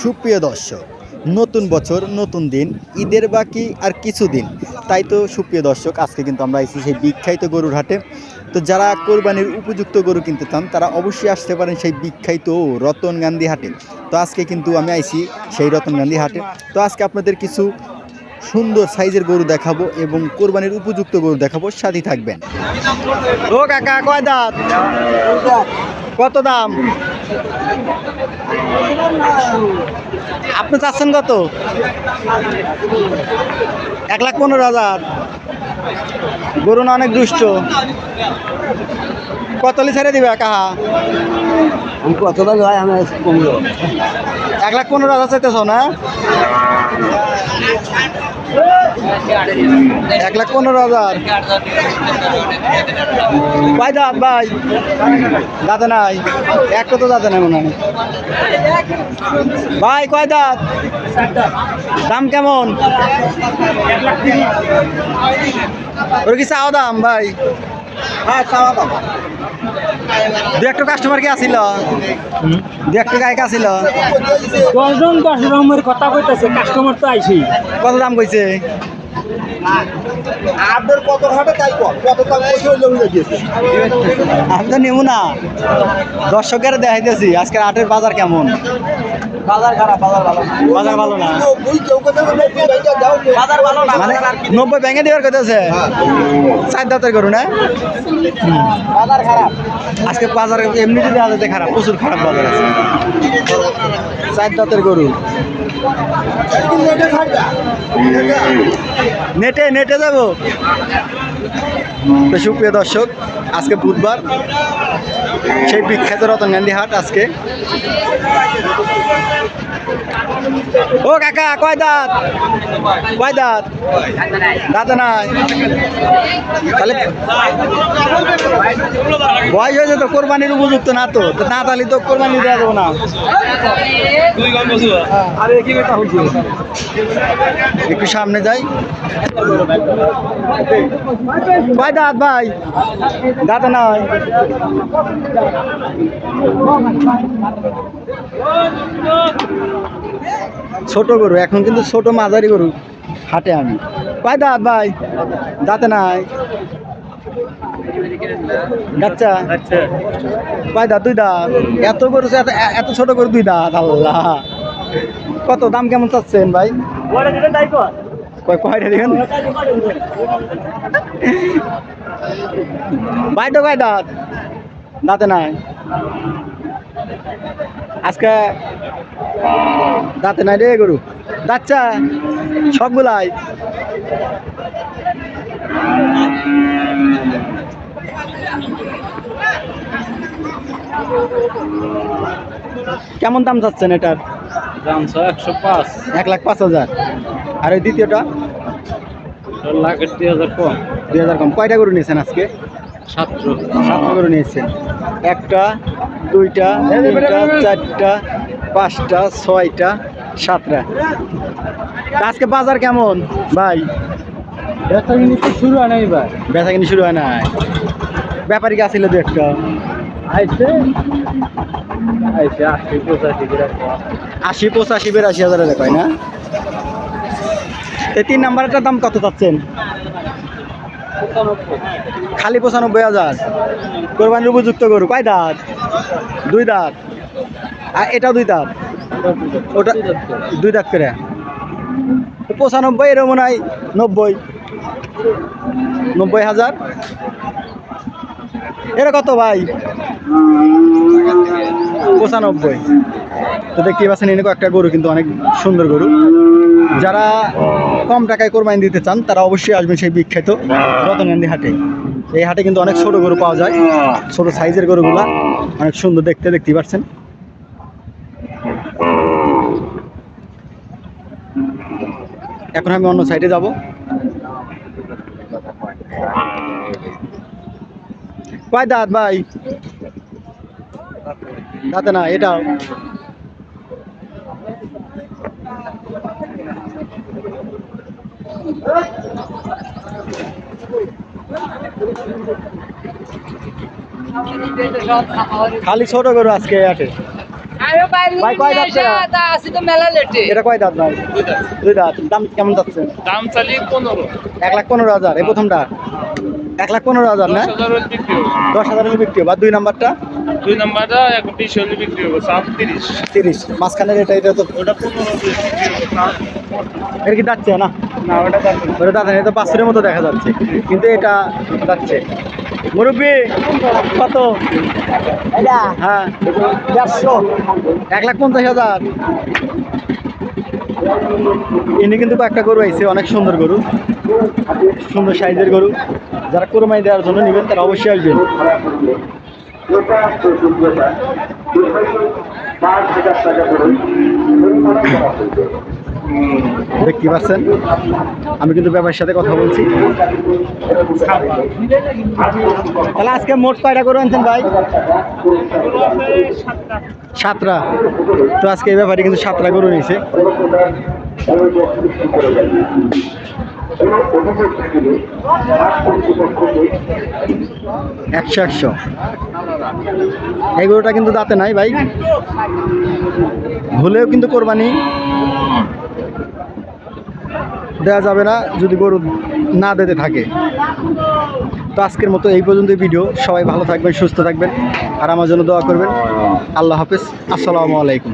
সুপ্রিয় দর্শক নতুন বছর নতুন দিন ঈদের বাকি আর কিছু দিন। তাই তো সুপ্রিয় দর্শক আজকে কিন্তু আমরা এসেছি সেই বিখ্যাত গরুর হাটে। তো যারা কোরবানির উপযুক্ত গরু কিনতে চান তারা অবশ্যই আসতে পারেন সেই বিখ্যাত রতন গান্ধী হাটে। তো আজকে কিন্তু আমি আইছি সেই রতন গান্ধী হাটে। তো আজকে আপনাদের কিছু সুন্দর সাইজের গরু দেখাবো এবং কোরবানির উপযুক্ত গরু দেখাবো সাথে থাকবেন। ও কাকা কয় দাঁত। কত দাম? আপনি চাচ্ছেন কত? এক লাখ পনেরো হাজার। গরু না অনেক দুষ্ট। কতলি ছেড়ে দিবে কাহা আমি কত দাম হয় আমি কমলো। এক লাখ পনেরো হাজার চাইতেছ না? এক লাখ পনেরো হাজার। ভাই, দাঁত ভাই। দাঁতে নাই। একটা তো দাঁতে নাই মনে হয়। ভাই, কয় দাঁত? দাম কেমন? ওর কি চাও দাম, ভাই? হ্যাঁ চাওয়া দাম দু একটা কাস্টমার কি আসিল দু একটা গায়ক আসিল দশজন দশ রকমের কথা কইতেছে কাস্টমার তো আইসি কত দাম কইছে? আপনার কত ঘাটে তাই কত আমি তো নেব না। দর্শকের দেখাইতেছি আজকের আটের বাজার কেমন? বাজার খারাপ বাজার ভালো বাজার ভালো না। কথা বাজার ভালো না মানে নব্বই ব্যাঙে দেওয়ার কথাছে চার দাঁতের করু না? বাজার খারাপ। আজকে বাজার এমনি যদি খারাপ প্রচুর খারাপ বাজার আছে। চার দাঁতের গরু। নেটে নেটে নেটে যাব। তো সুপ্রিয় দর্শক, আজকে বুধবার, সেই বিখ্যাত রতন গান্ধী হাট আজকে। ও কাকা, কয় দাঁত? কয় দাঁত? দাঁত নাই। তাহলে বয়স হয়েছে তো কোরবানির উপযুক্ত না তো? না তাহলে তো কোরবানি দেওয়া যাব না। একটু সামনে যাই। কয় দাঁত ভাই। দাঁত নাই। ছোট গরু এখন কিন্তু ছোট মাঝারি গরু হাটে আমি কয় দাঁত ভাই। দাঁতে নাই। আচ্ছা কয় দাঁত দুই দাঁত এত গরু এত এত ছোট গরু দুই দাঁত আল্লাহ। কত দাম কেমন চাচ্ছেন ভাই? কয় কয়টা দেখেন। তো কয় দাঁত? দাঁতে নাই। আজকে দাঁতে নাই রে গরু। দাচ্চা সবগুলাই। কেমন দাম চাচ্ছেন এটার? দাম একশো পাঁচ। এক লাখ পাঁচ হাজার। আর ওই দ্বিতীয়টা? লাখ দুই হাজার কম। দুই হাজার কম। কয়টা গরু নিয়েছেন আজকে? সাতশো সাতটা গরু নিয়েছেন। একটা দুইটা তিনটা চারটা পাঁচটা ছয়টা সাতটা। আজকে বাজার কেমন? ভাই? ব্যবসা কিন্তু শুরু হয় না এবার বেচা কিনি শুরু হয় নাই। ব্যাপারী আসছিল দু একটা? আইসে আইসে আশি পঁচাশি আশি পঁচাশি বেরাশি হাজার কয় না? এই তিন নাম্বারটার দাম কত চাচ্ছেন? খালি পঁচানব্বই হাজার। কোরবানির উপযুক্ত গরু কয় দাঁত? দুই দাঁত। আর এটা দুই দাঁত? ওটা দুই দাঁত করে। পঁচানব্বই এর মনে হয় নব্বই। নব্বই হাজার। এটা কত ভাই? পঁচানব্বই। তো দেখতেই পাচ্ছেন এনেকো একটা গরু কিন্তু অনেক সুন্দর গরু। যারা কম টাকায় কোরবানি দিতে চান, তারা অবশ্যই আসবেন সেই বিখ্যাত রতনগান্ধী হাটে। এই হাটে কিন্তু অনেক ছোট গরু পাওয়া যায়। ছোট সাইজের গরুগুলা অনেক সুন্দর দেখতে, দেখতেই পাচ্ছেন। এখন আমি অন্য সাইডে যাব। কয় দাঁত ভাই? দাঁতে না এটাও। খালি ছোট গরু আজকে ভাই কয় দাঁত এটা? তো মেলা লেটে। এটা কয় দাঁত ভাই? দুই দাঁত। দাম কেমন যাচ্ছে? দাম চালিয়ে পনেরো। এক লাখ পনেরো হাজার এই প্রথমটা। এক লাখ পনেরো হাজার না? দশ হাজার হলে বিক্রি হবে। দশ হাজার বিক্রি হবে। আর দুই নাম্বারটা? দুই নাম্বারটা এক বিশ হলে বিক্রি হবে সাত তিরিশ। তিরিশ। মাঝখানের এটা এটা তো ওটা পনেরো এটা কি যাচ্ছে না? না ওটা যাচ্ছে ওটা দাদা এটা পাঁচশোর মতো দেখা যাচ্ছে। কিন্তু এটা যাচ্ছে মুরব্বী কত? হ্যাঁ। চারশো এক লাখ পঞ্চাশ হাজার। ইনি কিন্তু একটা গরু আইছে, অনেক সুন্দর গরু, সুন্দর সাইজের গরু। যারা কোরমাই দেওয়ার জন্য নেবেন, তারা অবশ্যই আসবেন। দেখতে পাচ্ছেন? আমি কিন্তু ব্যাপারের সাথে কথা বলছি। তাহলে আজকে মোট কয়টা গরু আনছেন ভাই? সাতটা। তো আজকে এই ব্যাপারে কিন্তু সাতটা গরু নিয়েছে। একশো একশো। এই গরুটা কিন্তু দাঁতে নাই ভাই। ভুলেও কিন্তু কোরবানি দেওয়া যাবে না যদি গরু না দিতে থাকে। তো আজকের মতো এই পর্যন্ত ভিডিও। সবাই ভালো থাকবেন, সুস্থ থাকবেন, আর আমার জন্য দোয়া করবেন। আল্লাহ হাফিজ। আসসালামু আলাইকুম।